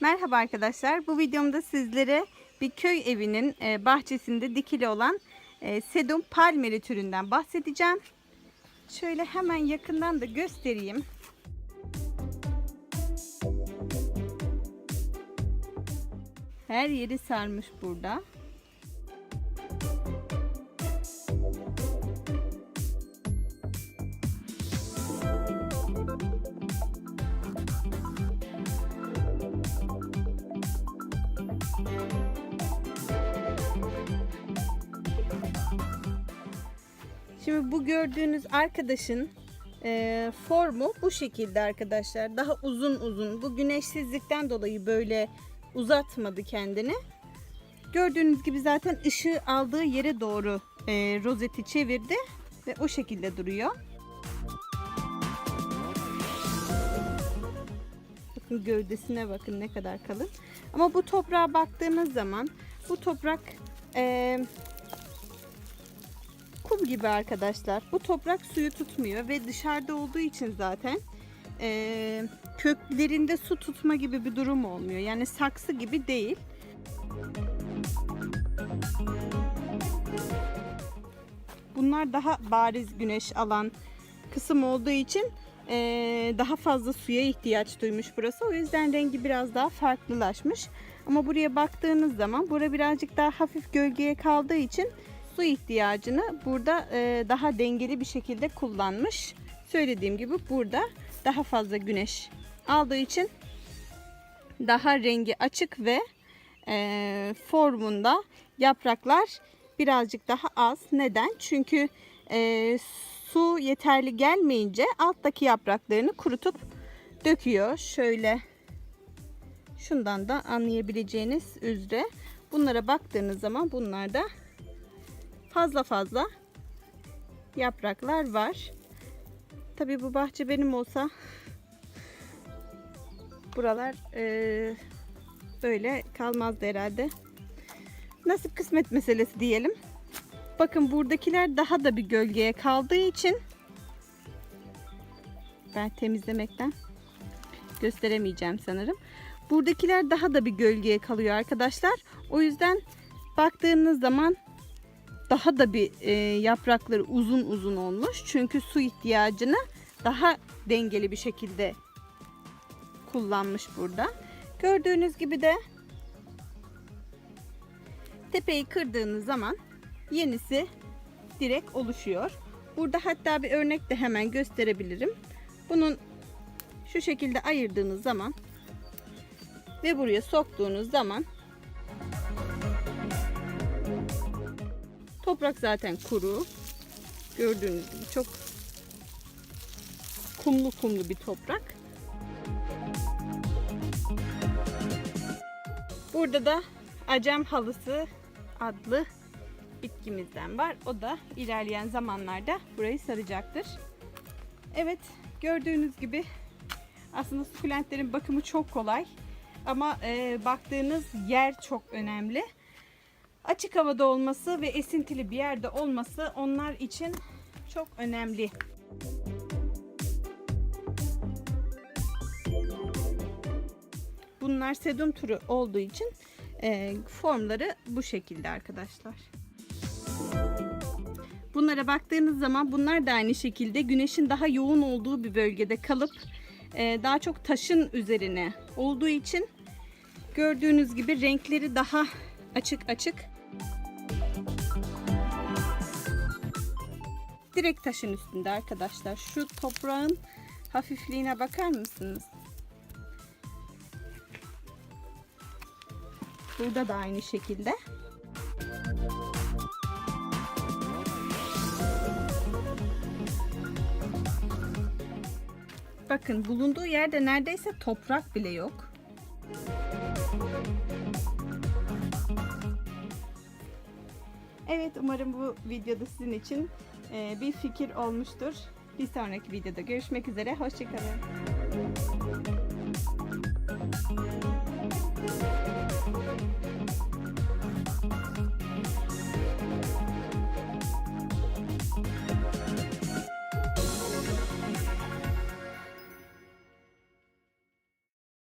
Merhaba arkadaşlar. Bu videomda sizlere bir köy evinin e, bahçesinde dikili olan e, sedum palmeri türünden bahsedeceğim. Şöyle hemen yakından da göstereyim. Her yeri sarmış burada. Şimdi bu gördüğünüz arkadaşın e, formu bu şekilde arkadaşlar. Daha uzun uzun. Bu güneşsizlikten dolayı böyle uzatmadı kendini. Gördüğünüz gibi zaten ışığı aldığı yere doğru e, rozeti çevirdi ve o şekilde duruyor. Bakın gövdesine bakın ne kadar kalın. Ama bu toprağa baktığınız zaman bu toprak e, kum gibi arkadaşlar. Bu toprak suyu tutmuyor ve dışarıda olduğu için zaten e, köklerinde su tutma gibi bir durum olmuyor. Yani saksı gibi değil. Bunlar daha bariz güneş alan kısım olduğu için e, daha fazla suya ihtiyaç duymuş burası. O yüzden rengi biraz daha farklılaşmış. Ama buraya baktığınız zaman bura birazcık daha hafif gölgeye kaldığı için su ihtiyacını burada e, daha dengeli bir şekilde kullanmış. Söylediğim gibi burada daha fazla güneş aldığı için daha rengi açık ve e, formunda yapraklar birazcık daha az. Neden? Çünkü e, su yeterli gelmeyince alttaki yapraklarını kurutup döküyor. Şöyle şundan da anlayabileceğiniz üzere bunlara baktığınız zaman bunlarda fazla fazla yapraklar var. Tabii bu bahçe benim olsa buralar e, böyle kalmazdı herhalde. Nasip kısmet meselesi diyelim. Bakın buradakiler daha da bir gölgeye kaldığı için ben temizlemekten gösteremeyeceğim sanırım. Buradakiler daha da bir gölgeye kalıyor arkadaşlar. O yüzden baktığınız zaman daha da bir e, yaprakları uzun uzun olmuş. Çünkü su ihtiyacını daha dengeli bir şekilde kullanmış burada. Gördüğünüz gibi de tepeyi kırdığınız zaman yenisi direkt oluşuyor. Burada hatta bir örnek de hemen gösterebilirim. Bunun şu şekilde ayırdığınız zaman ve buraya soktuğunuz zaman toprak zaten kuru. Gördüğünüz gibi çok kumlu kumlu bir toprak. Burada da acem halısı adlı bitkimizden var. O da ilerleyen zamanlarda burayı saracaktır. Evet gördüğünüz gibi aslında sukulentlerin bakımı çok kolay. Ama e, baktığınız yer çok önemli. Açık havada olması ve esintili bir yerde olması onlar için çok önemli. Bunlar sedum türü olduğu için e, formları bu şekilde arkadaşlar. Bunlara baktığınız zaman bunlar da aynı şekilde güneşin daha yoğun olduğu bir bölgede kalıp e, daha çok taşın üzerine olduğu için gördüğünüz gibi renkleri daha açık açık. Direkt taşın üstünde arkadaşlar. Şu toprağın hafifliğine bakar mısınız? Burada da aynı şekilde. Bakın bulunduğu yerde neredeyse toprak bile yok. Evet umarım bu videoda sizin için e, bir fikir olmuştur. Bir sonraki videoda görüşmek üzere. Hoşçakalın.